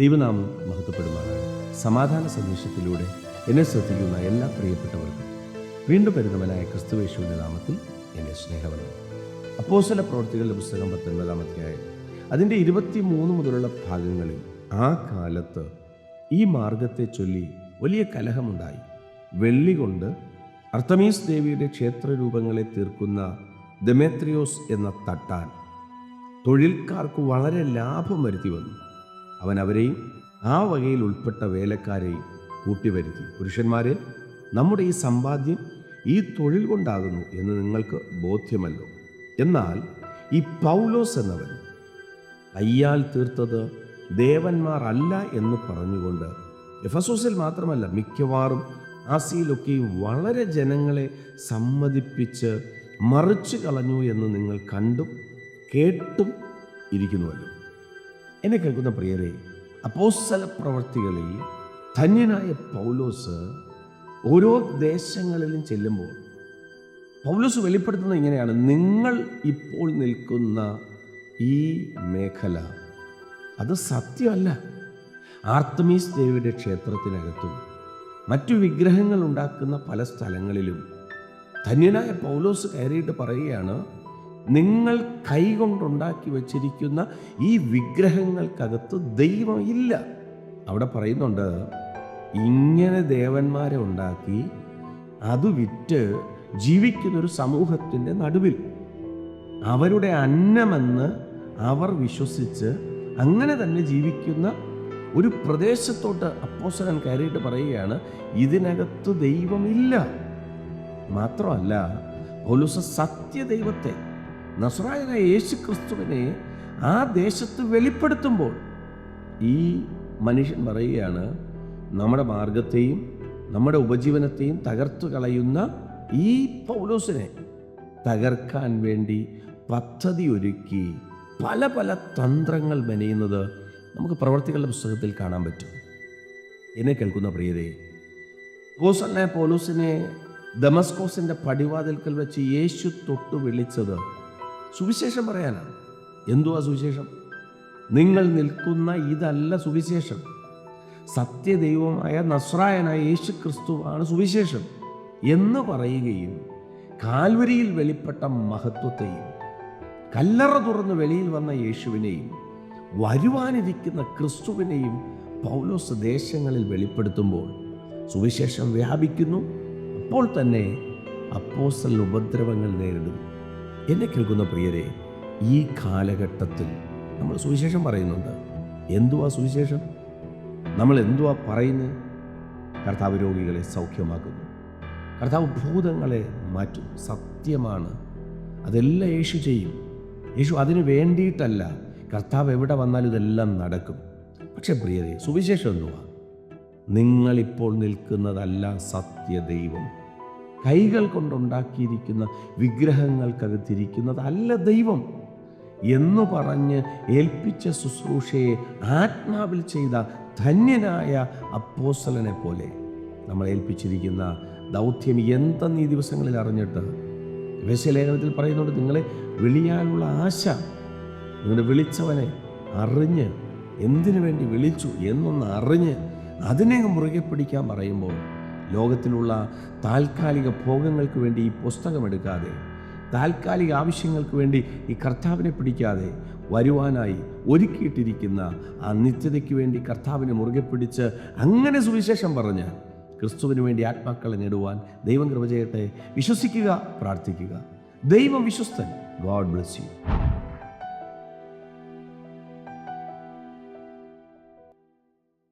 ദൈവനാമം മഹത്വപ്പെടുമാറാണ് സമാധാന സന്ദേശത്തിലൂടെ എന്നെ ശ്രദ്ധിക്കുന്ന എല്ലാ പ്രിയപ്പെട്ടവർക്കും വീണ്ടും വരുന്നവനായ ക്രിസ്തുവേശുവിന്റെ നാമത്തിൽ എന്റെ സ്നേഹവനം അപ്പോസല പ്രവർത്തികളുടെ പുസ്തകം പത്തൊൻപതാം അധ്യായം. അതിന്റെ ഇരുപത്തി മൂന്ന് മുതലുള്ള ഭാഗങ്ങളിൽ ആ കാലത്ത് ഈ മാർഗത്തെ ചൊല്ലി വലിയ കലഹമുണ്ടായി. വെള്ളി കൊണ്ട് അർത്തമീസ് ദേവിയുടെ ക്ഷേത്രരൂപങ്ങളെ തീർക്കുന്ന ദെമേത്രിയോസ് എന്ന തട്ടാൻ തൊഴിൽക്കാർക്ക് വളരെ ലാഭം വരുത്തി വന്നു. അവൻ അവരെയും ആ വകയിൽ ഉൾപ്പെട്ട വേലക്കാരെയും കൂട്ടിവരുത്തി. പുരുഷന്മാരെ നമ്മുടെ ഈ സമ്പാദ്യം ഈ തൊഴിൽ കൊണ്ടാകുന്നു എന്ന് നിങ്ങൾക്ക് ബോധ്യമല്ലോ. എന്നാൽ ഈ പൗലോസ് എന്നവൻ അയ്യാൽ തീർത്തത് ദേവന്മാർ അല്ല എന്ന് പറഞ്ഞുകൊണ്ട് എഫസോസിൽ മാത്രമല്ല മിക്കവാറും ആസിയിലൊക്കെയും വളരെ ജനങ്ങളെ സമ്മതിപ്പിച്ച് മറിച്ചു കളഞ്ഞു എന്ന് നിങ്ങൾ കണ്ടും കേട്ടും ഇരിക്കുന്നുവല്ലോ. എന്നെ കേൾക്കുന്ന പ്രിയരെ അപ്പോസ്തല പ്രവർത്തികളിൽ ധന്യനായ പൗലോസ് ഓരോ ദേശങ്ങളിലും ചെല്ലുമ്പോൾ പൗലോസ് വെളിപ്പെടുത്തുന്നത് ഇങ്ങനെയാണ് നിങ്ങൾ ഇപ്പോൾ നിൽക്കുന്ന ഈ മേഖല അത് സത്യമല്ല. ആർത്തമീസ് ദേവിയുടെ ക്ഷേത്രത്തിനകത്തും മറ്റു വിഗ്രഹങ്ങൾ ഉണ്ടാക്കുന്ന പല സ്ഥലങ്ങളിലും ധന്യനായ പൗലോസ് കയറിയിട്ട് പറയുകയാണ് നിങ്ങൾ കൈകൊണ്ടുണ്ടാക്കി വച്ചിരിക്കുന്ന ഈ വിഗ്രഹങ്ങൾക്കകത്ത് ദൈവം ഇല്ല. അവിടെ പറയുന്നുണ്ട് ഇങ്ങനെ ദേവന്മാരെ ഉണ്ടാക്കി അത് വിറ്റ് ജീവിക്കുന്നൊരു സമൂഹത്തിന്റെ നടുവിൽ. അവരുടെ അന്നമെന്ന് അവർ വിശ്വസിച്ച് അങ്ങനെ തന്നെ ജീവിക്കുന്ന ഒരു പ്രദേശത്തോട്ട് അപ്പോസരൻ കയറിയിട്ട് പറയുകയാണ് ഇതിനകത്ത് ദൈവമില്ല. മാത്രമല്ല പൗലുസ സത്യദൈവത്തെ നസ്രായനായ യേശു ക്രിസ്തുവിനെ ആ ദേശത്ത് വെളിപ്പെടുത്തുമ്പോൾ ഈ മനുഷ്യൻ പറയുകയാണ് നമ്മുടെ മാർഗത്തെയും നമ്മുടെ ഉപജീവനത്തെയും തകർത്തു കളയുന്ന ഈ പൗലോസിനെ തകർക്കാൻ വേണ്ടി പദ്ധതി ഒരുക്കി പല പല തന്ത്രങ്ങൾ മെനയുന്നത് നമുക്ക് പ്രവർത്തികളുടെ പുസ്തകത്തിൽ കാണാൻ പറ്റും. എന്നെ കേൾക്കുന്ന പ്രിയരെ പോസന്നെ പോലൂസിനെ ദമസ്കോസിന്റെ പടിവാതിൽക്കൽ വെച്ച് യേശു തൊട്ടു വിളിച്ചത് സുവിശേഷം പറയാനാണ്. എന്തുവാ സുവിശേഷം? നിങ്ങൾ നിൽക്കുന്ന ഇതല്ല സുവിശേഷം. സത്യദൈവമായ നസ്രായനായ യേശു ക്രിസ്തുവാണ് സുവിശേഷം എന്ന് പറയുകയും കാൽവരിയിൽ വെളിപ്പെട്ട മഹത്വത്തെയും കല്ലറ തുറന്ന് വെളിയിൽ വന്ന യേശുവിനെയും വരുവാനിരിക്കുന്ന ക്രിസ്തുവിനെയും പൗലോസ് ദേശങ്ങളിൽ വെളിപ്പെടുത്തുമ്പോൾ സുവിശേഷം വ്യാപിക്കുന്നു. അപ്പോൾ തന്നെ അപ്പോസൽ ഉപദ്രവങ്ങൾ നേരിടുന്നു എന്നെ കേൾക്കുന്ന പ്രിയരെ ഈ കാലഘട്ടത്തിൽ നമ്മൾ സുവിശേഷം പറയുന്നുണ്ട്. എന്തുവാ സുവിശേഷം? നമ്മൾ എന്തുവാ പറയുന്നത് കർത്താവ് രോഗികളെ സൗഖ്യമാക്കുന്നു. കർത്താവ് ഭൂതങ്ങളെ മാറ്റും. സത്യമാണ്. അതെല്ലാം യേശു ചെയ്യും. യേശു അതിന് വേണ്ടിയിട്ടല്ല. കർത്താവ് എവിടെ വന്നാലും ഇതെല്ലാം നടക്കും. പക്ഷെ പ്രിയരെ സുവിശേഷം എന്തുവാ? നിങ്ങളിപ്പോൾ നിൽക്കുന്നതല്ല സത്യദൈവം. കൈകൾ കൊണ്ടുണ്ടാക്കിയിരിക്കുന്ന വിഗ്രഹങ്ങൾക്കകത്തിരിക്കുന്നതല്ല ദൈവം എന്ന് പറഞ്ഞ് ഏൽപ്പിച്ച ശുശ്രൂഷയെ ആത്മാവിൽ ചെയ്ത ധന്യനായ അപ്പോസലനെ പോലെ നമ്മൾ ഏൽപ്പിച്ചിരിക്കുന്ന ദൗത്യം എന്തെന്ന് ഈ ദിവസങ്ങളിൽ അറിഞ്ഞിട്ട് വേശ്യലേഖനത്തിൽ പറയുന്നുണ്ട് നിങ്ങളെ വിളിയാനുള്ള ആശ നിങ്ങളുടെ വിളിച്ചവനെ അറിഞ്ഞ് എന്തിനു വേണ്ടി വിളിച്ചു എന്നൊന്ന് അറിഞ്ഞ് അതിനെ മുറുകെ പിടിക്കാൻ പറയുമ്പോൾ ലോകത്തിലുള്ള താൽക്കാലിക ഭോഗങ്ങൾക്ക് വേണ്ടി ഈ പുസ്തകം എടുക്കാതെ താൽക്കാലിക ആവശ്യങ്ങൾക്ക് വേണ്ടി ഈ കർത്താവിനെ പിടിക്കാതെ വരുവാനായി ഒരുക്കിയിട്ടിരിക്കുന്ന ആ നിത്യതയ്ക്ക് വേണ്ടി കർത്താവിനെ മുറുകെ പിടിച്ച് അങ്ങനെ സുവിശേഷം പറഞ്ഞ് ക്രിസ്തുവിന് വേണ്ടി ആത്മാക്കളെ നേടുവാൻ ദൈവം കൃപ ചെയ്യട്ടെ. വിശ്വസിക്കുക പ്രാർത്ഥിക്കുക. ദൈവം വിശ്വസ്തൻ. God bless you.